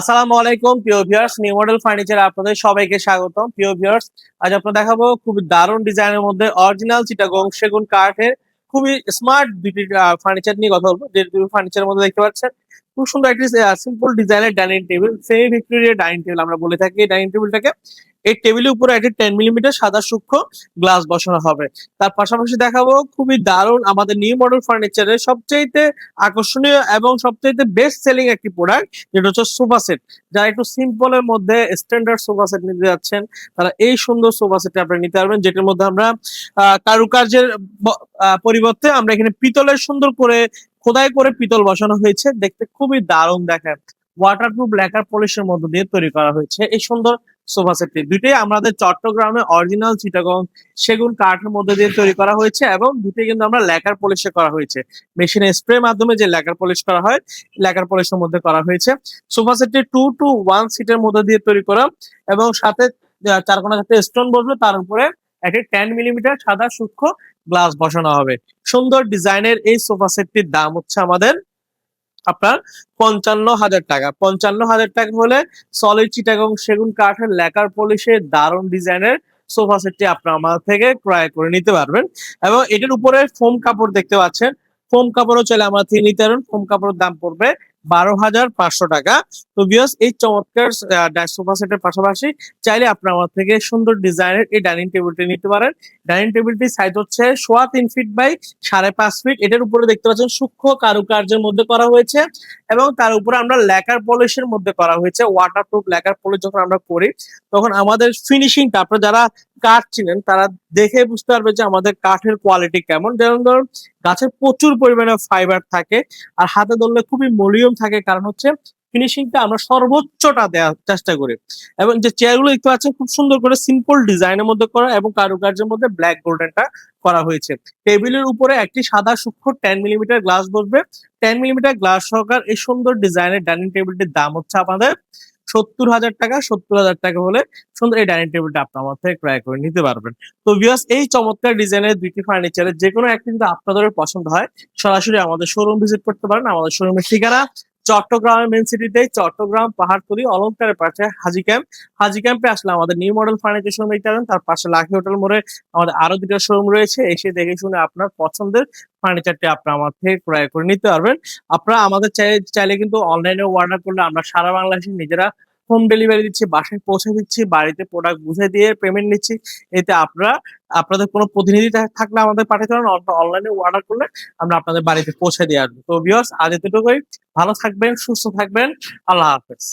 আসসালামু আলাইকুম, প্রিয় ভিউয়ার্স নিউ মডেল ফার্নিচার আপনাদের সবাইকে স্বাগতম। প্রিয় ভিউয়ার্স আজ আপনাদের দেখাবো খুব দারুণ ডিজাইনের মধ্যে অরিজিনাল চিটাগং সেগুন কাঠের খুবই স্মার্ট দুটি ফার্নিচার নিয়ে কথা বলব। যে দুটি ফার্নিচারের মধ্যে দেখতে পাচ্ছেন, খুব সুন্দর একটি সিম্পল ডিজাইনের dining table semi Victoria dining table আমরা বলে থাকি ডাইনিং টেবিলটাকে এই টেবিলের উপরে একটি টেন মিলিমিটার সাদা সূক্ষ্ম গ্লাস বসানো হবে। তার পাশাপাশি দেখাবো খুবই দারুণ আমাদের নিউ মডেল ফার্নিচারের সবচাইতে আকর্ষণীয় এবং সবচাইতে বেস্ট সেলিং একটি প্রোডাক্ট যেটা হচ্ছে সোফা সেট যারা একটু সিম্পলের মধ্যে স্ট্যান্ডার্ড সোফা সেট নিতে যাচ্ছেন, তারা এই সুন্দর সোফা সেটটা আপনি নিতে পারবেন, যেটার মধ্যে আমরা কারুকার্যের পরিবর্তে আমরা এখানে পিতলের সুন্দর করে খোদাই করে পিতল বসানো হয়েছে। দেখতে খুবই দারুণ দেখায় ওয়াটারপ্রুফ লেকার পলিশের মধ্য দিয়ে তৈরি করা হয়েছে। এই সুন্দর সোফা সেটটি। দুটোই আমাদের চট্টগ্রামে অরিজিনাল চিটাগং সেগুন কাঠের মধ্যে দিয়ে তৈরি করা হয়েছে এবং দুটোই কিন্তু আমরা লেকার পলিশে করা হয়েছে। মেশিনে স্প্রে মাধ্যমে যে লেকার পলিশ করা হয় লেকার পলিশের মধ্যে করা হয়েছে। সোফা সেটটি টু টু ওয়ান সিটের মধ্যে দিয়ে তৈরি করা এবং সাথে আহ, চার কোনা যাতে স্টোন বসবে তার উপরে একটি টেন মিলিমিটার সাদা সূক্ষ্ম গ্লাস বসানো হবে। সুন্দর ডিজাইনের এই সোফা সেটটির দাম হচ্ছে আমাদের আপনার পঞ্চান্ন হাজার টাকা। পঞ্চান্ন হাজার টাকা হলে সলিড চিটাগং সেগুন কাঠের লেকার পলিশের দারুণ ডিজাইনের সোফা সেটটি আপনার আমার থেকে ক্রয় করে নিতে পারবেন। এবং এটার উপরে ফোম কাপড় দেখতে পাচ্ছেন। ফোম কাপড়ও চাইলে আমার থেকে নিতে পারবেন ফোম কাপড়ের দাম পড়বে বারো হাজার পাঁচশো টাকা। তো বিয়স এই চমৎকার সোফা সেটের পাশাপাশি চাইলে আপনার আমার থেকে সুন্দর ডিজাইনের এই ডাইনিং টেবিলটি নিতে পারেন। ডাইনিং টেবিলটির সাইজ হচ্ছে সোয়া তিন ফিট বাই সাড়ে পাঁচ ফিট এটার উপরে দেখতে পাচ্ছেন সূক্ষ্ম কারুকার্যের মধ্যে করা হয়েছে এবং তার উপরে আমরা লেকার পলিশের মধ্যে করা হয়েছে। ওয়াটারপ্রুফ লেকার পলিশ যখন আমরা করি, তখন আমাদের ফিনিশিংটা আপনারা যারা কাঠ চিনেন তারা দেখে বুঝতে পারবে যে আমাদের কাঠের কোয়ালিটি কেমন। যেমন ধরুন গাছের প্রচুর পরিমাণে ফাইবার থাকে আর হাতে ধরলে খুবই মলিয়ম থাকে, কারণ হচ্ছে ফিনিশিংটা আমরা সর্বোচ্চটা দেওয়ার চেষ্টা করি। এবং যে চেয়ারগুলো দেখতে পাচ্ছেন, খুব সুন্দর করে সিম্পল ডিজাইনের মধ্যে করা এবং কারুকার্যের মধ্যে ব্ল্যাক গোল্ডেনটা করা হয়েছে। টেবিলের উপরে একটি সাদা সূক্ষ্ম টেন মিলিমিটার গ্লাস বসবে। টেন মিলিমিটার গ্লাস সহকার এই সুন্দর ডিজাইনের ডাইনিং টেবিলটির দাম হচ্ছে আমাদের সত্তর হাজার টাকা, সত্তর হাজার টাকা হলে সুন্দর এই ডাইনিং টেবিলটা আপনার থেকে ক্রয় করে নিতে পারবেন। তো ভিউয়ার্স এই চমৎকার ডিজাইনের দুইটি ফার্নিচারের যে কোনো একটি যদি আপনাদের পছন্দ হয়, সরাসরি আমাদের শোরুম ভিজিট করতে পারেন। আমাদের শোরুমের ঠিকানা চট্টগ্রামের মেন সিটিতে চট্টগ্রাম পাহাড়তলি অলঙ্কারের পাশে হাজি ক্যাম্প হাজি ক্যাম্পে আসলে আমাদের নিউ মডেল ফার্নিচার শোরুম দেখতে পারেন তার পাশে লাকি হোটেল মোড়ে আমাদের আরও দুটো শোরুম রয়েছে, এসে দেখে শুনে আপনার পছন্দের ফার্নিচারটি আপনার আমার থেকে ক্রয় করে নিতে পারবেন। আপনারা আমাদের চাই- চাইলে কিন্তু অনলাইনে অর্ডার করলে আমরা সারা বাংলাদেশে নিজেরা হোম ডেলিভারি দিচ্ছি, বাসায় পৌঁছে দিচ্ছি, বাড়িতে প্রোডাক্ট বুঝে দিয়ে পেমেন্ট নিচ্ছি। এতে আপনারা, আপনাদের কোনো প্রতিনিধি থাকলে আমাদের পাঠাতে পারেন অনলাইনে অর্ডার করলে আমরা আপনাদের বাড়িতে পৌঁছে দিয়ে আসব। তো বিয়স আজ এতটুকুই। ভালো থাকবেন, সুস্থ থাকবেন। আল্লাহ হাফেজ।